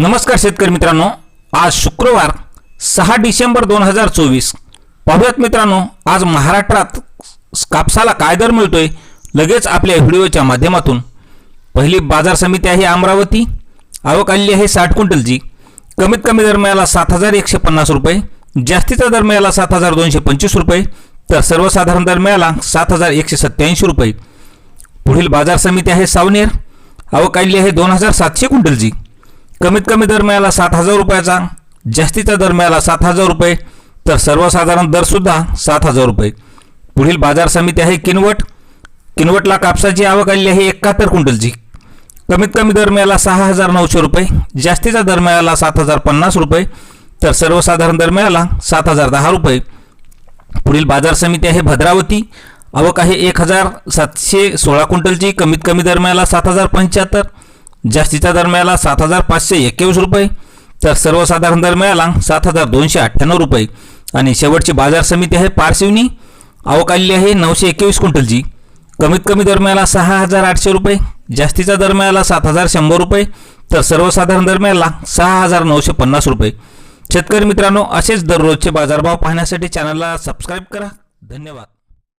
नमस्कार शेतकरी मित्रांनो. आज शुक्रवार सहा डिसेंबर दोन हजार चोवीस. पाहूयात मित्रांनो आज महाराष्ट्रात कापसाला काय दर मिळतोय? लगेच आपल्या व्हिडिओच्या माध्यमातून. पहिली बाजार समिती आहे अमरावती. आवक आलेली आहे साठ क्विंटलची. कमीत कमी दर मिळाला सात हजार एकशे पन्नास रुपये. जास्तीचा दर मिळाला सात हजार दोनशे पंचवीस रुपये. तर सर्वसाधारण दर मिळाला सात हजार एकशे सत्त्याऐंशी रुपये. पुढील बाजार समिती आहे सावनेर. आवक आलेली आहे दोन हजार सातशे क्विंटलची. कमीत कमी दर मिळाला सात हजार रुपयाचा. जास्तीचा दर मिळाला सात हजार रुपये. तर सर्वसाधारण दरसुद्धा सात हजार रुपये. पुढील बाजार समिती आहे किनवट. किनवटला कापसाची आवक आलेली आहे एकाहत्तर क्विंटलची. कमीत कमी दर मिळाला सहा हजार नऊशे रुपये. जास्तीचा दर मिळाला सात हजार पन्नास रुपये. तर सर्वसाधारण दर मिळाला सात हजार दहा रुपये. पुढील बाजार समिती आहे भद्रावती. आवक आहे एक हजार सातशे सोळा क्विंटलची. कमीत कमी दर मिळाला सात हजार पंच्याहत्तर. जास्तीचा दर मिळाला सात हजार पाचशे एक्केवीस रुपये तर सर्वसाधारण दर मिळाला सात हजार दोनशे अठ्ठ्याण्णव रुपये. आणि शेवटची बाजार समिती आहे पारशिवनी आवक आलेली आहे नऊशे एकवीस क्विंटलची. कमीत कमी दर मिळाला सहा हजार आठशे रुपये जास्तीचा दर मिळाला सात हजार शंभर रुपये तर सर्वसाधारण दर मिळाला सहा हजार नऊशे पन्नास रुपये. शेतकरी मित्रांनो असेच दररोजचे बाजारभाव पाहण्यासाठी चॅनलला सबस्क्राईब करा. धन्यवाद.